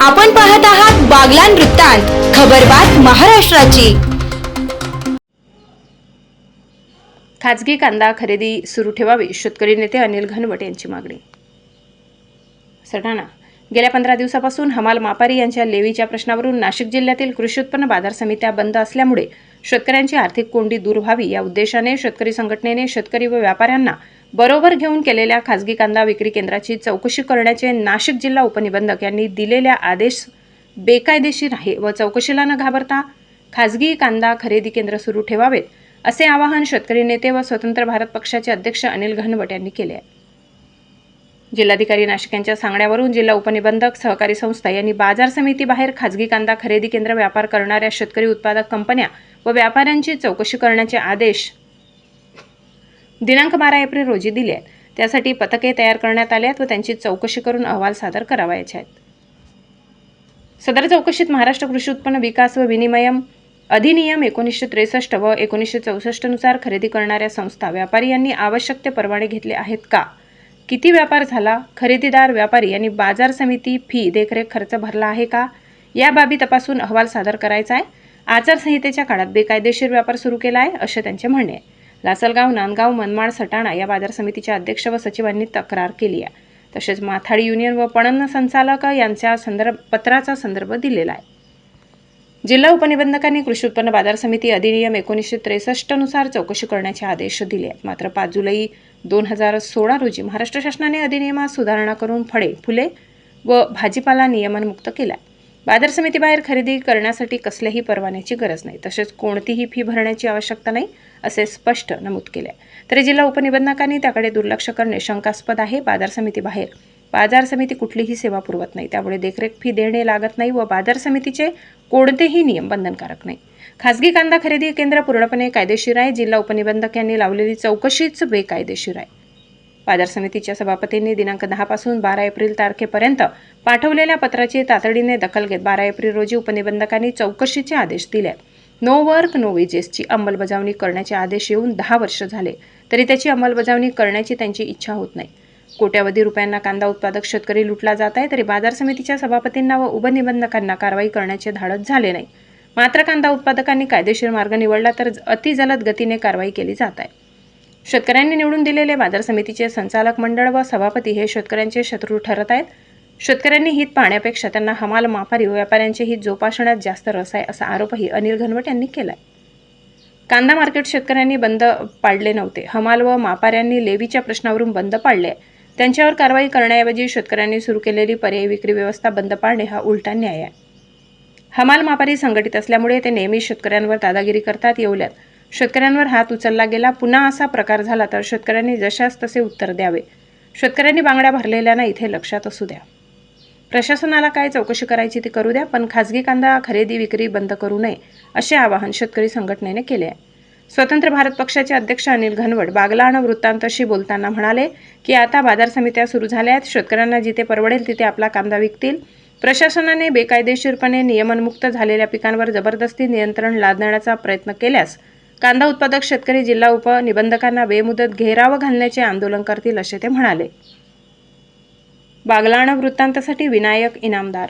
आपण पाहत आहात बागलान वृत्तांत खबरबात महाराष्ट्राची. खाजगी कांदा खरेदी सुरू ठेवावी शेतकरी नेते अनिल घनवट यांची मागणी. सटाणा गेल्या पंधरा दिवसापासून हमाल मापारी यांच्या लेवीच्या प्रश्नावरून नाशिक जिल्ह्यातील कृषी उत्पन्न बाजार समित्या बंद असल्यामुळे शेतकऱ्यांची आर्थिक कोंडी दूर व्हावी या उद्देशाने शेतकरी संघटनेने शेतकरी व व्यापाऱ्यांना बरोबर घेऊन केलेल्या खाजगी कांदा विक्री केंद्राची चौकशी करण्याचे नाशिक जिल्हा उपनिबंधक यांनी दिलेल्या आदेश बेकायदेशीर आहे व चौकशीला न घाबरता खाजगी कांदा खरेदी केंद्र सुरू ठेवावेत असे आवाहन शेतकरी नेते व स्वतंत्र भारत पक्षाचे अध्यक्ष अनिल घनवट यांनी केले आहे. जिल्हाधिकारी नाशिक यांच्या सांगण्यावरून जिल्हा उपनिबंधक सहकारी संस्था यांनी बाजार समितीबाहेर खाजगी कांदा खरेदी केंद्र व्यापार करणाऱ्या शेतकरी उत्पादक कंपन्या व व्यापाऱ्यांची चौकशी करण्याचे आदेश दिनांक बारा एप्रिल रोजी दिले आहेत. त्यासाठी पथके तयार करण्यात आले आहेत व त्यांची चौकशी करून अहवाल सादर करावायचे आहेत. सदर चौकशीत महाराष्ट्र कृषी उत्पन्न विकास व विनिमयम अधिनियम एकोणीसशे त्रेसष्ट व एकोणीसशे चौसष्टनुसार खरेदी करणाऱ्या संस्था व्यापारी यांनी आवश्यक ते परवाने घेतले आहेत का? किती व्यापार झाला? खरेदीदार व्यापारी यांनी बाजार समिती फी देखरेख खर्च भरला आहे का? या बाबी तपासून अहवाल सादर करायचा आहे. आचारसंहितेच्या काळात बेकायदेशीर व्यापार सुरू केला आहे असे त्यांचे म्हणणे आहे. लासलगाव नांदगाव मनमाड सटाणा या बाजार समितीच्या अध्यक्ष व सचिवांनी तक्रार केली आहे. तसेच माथाडी युनियन व पणन संचालक यांच्या संदर्भ पत्राचा संदर्भ दिलेला आहे. जिल्हा उपनिबंधकांनी कृषी उत्पन्न बाजार समिती अधिनियम एकोणीसशे त्रेसष्टनुसार चौकशी करण्याचे आदेश दिले आहेत. मात्र पाच जुलै दोन हजार सोळा रोजी महाराष्ट्र शासनाने अधिनियमात सुधारणा करून फळे फुले व भाजीपाला नियमनमुक्त केला आहे. बाजार समितीबाहेर खरेदी करण्यासाठी कसल्याही परवान्याची गरज नाही. तसेच कोणतीही फी भरण्याची आवश्यकता नाही असे स्पष्ट नमूद केले तरी जिल्हा उपनिबंधकांनी त्याकडे दुर्लक्ष करणे शंकास्पद आहे. बाजार समितीबाहेर बाजार समिती कुठलीही सेवा पुरवत नाही. त्यामुळे देखरेख फी देणे लागत नाही व बाजार समितीचे कोणतेही नियम बंधनकारक नाही. खासगी कांदा खरेदी केंद्र पूर्णपणे कायदेशीर आहे. जिल्हा उपनिबंधक यांनी लावलेली चौकशीच बेकायदेशीर आहे. बाजार समितीच्या सभापतींनी दिनांक दहापासून बारा एप्रिल तारखेपर्यंत पाठवलेल्या पत्राची तातडीने दखल घेत बारा एप्रिल रोजी उपनिबंधकांनी चौकशीचे आदेश दिले. नो वर्क नो वेजेसची अंमलबजावणी करण्याचे आदेश येऊन दहा वर्ष झाले तरी त्याची अंमलबजावणी करण्याची त्यांची इच्छा होत नाही. कोट्यावधी रुपयांना कांदा उत्पादक शेतकरी लुटला जात आहे तरी बाजार समितीच्या सभापतींना व उपनिबंधकांना कारवाई करण्याचे धाडस झाले नाही. मात्र कांदा उत्पादकांनी कायदेशीर मार्ग निवडला तर अतिजलद गतीने कारवाई केली जात आहे. शेतकऱ्यांनी निवडून दिलेले बाजार समितीचे संचालक मंडळ व सभापती हे शेतकऱ्यांचे शत्रू ठरत आहेत. शेतकऱ्यांनी हित पाहण्यापेक्षा त्यांना हमाल मापारी व व्यापाऱ्यांचे हित जोपासण्यात जास्त रस आहे असा आरोपही अनिल घनवट यांनी केला कांदा मार्केट शेतकऱ्यांनी बंद पाडले नव्हते. हमाल व मापाऱ्यांनी लेवीच्या प्रश्नावरून बंद पाडले. त्यांच्यावर कारवाई करण्याऐवजी शेतकऱ्यांनी सुरू केलेली पर्यायी विक्री व्यवस्था बंद पाडणे हा उलटा न्याय आहे. हमाल मापारी संघटित असल्यामुळे ते नेहमी शेतकऱ्यांवर दादागिरी करतात येवल्यात. शेतकऱ्यांवर हात उचलला गेला पुन्हा असा प्रकार झाला तर शेतकऱ्यांनी जशास तसे उत्तर द्यावे. शेतकऱ्यांनी बांगड्या भरलेल्यांना इथे लक्षात असू द्या. प्रशासनाला काय चौकशी करायची ती करू द्या पण खाजगी कांदा खरेदी विक्री बंद करू नये असे आवाहन शेतकरी संघटनेने केले आहे. स्वतंत्र भारत पक्षाचे अध्यक्ष अनिल घनवट बागला आणि वृत्तांतशी बोलताना म्हणाले की आता बाजार समित्या सुरू झाल्या आहेत शेतकऱ्यांना जिथे परवडेल तिथे आपला कांदा विकतील. प्रशासनाने बेकायदेशीरपणे नियमनमुक्त झालेल्या पिकांवर जबरदस्ती नियंत्रण लादण्याचा प्रयत्न केल्यास कांदा उत्पादक शेतकरी जिल्हा उपनिबंधकांना बेमुदत घेराव घालण्याचे आंदोलन करतील असे ते म्हणाले. बागलाण वृत्तांतासाठी विनायक इनामदार